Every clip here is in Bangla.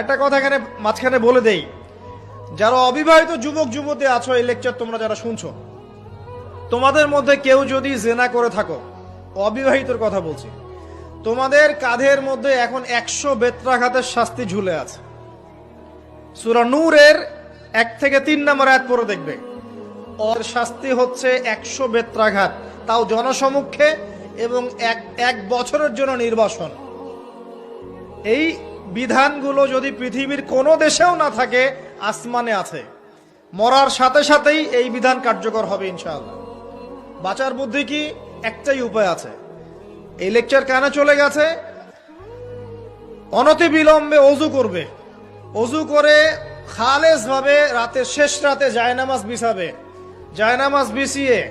একটা কথা এখানে মাঝখানে বলে দেই। যারা অবিবাহিত যুবক, যুবতী আছো এই লেকচার তোমরা যারা শুনছো, তোমাদের মধ্যে কেউ যদি জেনা করে থাকো, অবিবাহিতর কথা বলছি, তোমাদের কাঁধের মধ্যে এখন একশো বেত্রাঘাতের শাস্তি ঝুলে আছে। সুরা নূরের এক থেকে তিন নম্বর এক পরে দেখবে। ওর শাস্তি হচ্ছে একশো বেত্রাঘাত, তাও জনসমক্ষে এবং এক এক বছরের জন্য নির্বাসন। এই বিধানগুলো যদি পৃথিবীর কোনো দেশেও না থাকে, আসমানে আছে। মরার সাথে সাথেই এই বিধান কার্যকর হবে ইনশাআল্লাহ। বাঁচার বুদ্ধি কি? একটাই উপায় আছে। এই লেকচার কেন চলে গেছে। অনতি বিলম্বে অজু করবে। অজু করে খালেস ভাবে রাতের শেষ রাতে জায়নামাজ বিছাবে। জায়নামাজ বিছিয়ে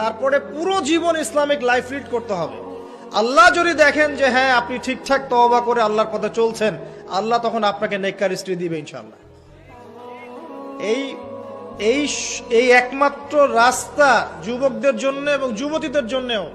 তারপরে পুরো জীবন ইসলামিক লাইফ লিড করতে হবে। আল্লাহ যদি দেখেন যে হ্যাঁ আপনি ঠিকঠাক তওবা করে আল্লাহর পথে চলছেন, আল্লাহ তখন আপনাকে নেককার স্ত্রী দিবে ইনশাল্লাহ এই এই এই একমাত্র রাস্তা যুবকদের জন্য এবং যুবতীদের জন্যও।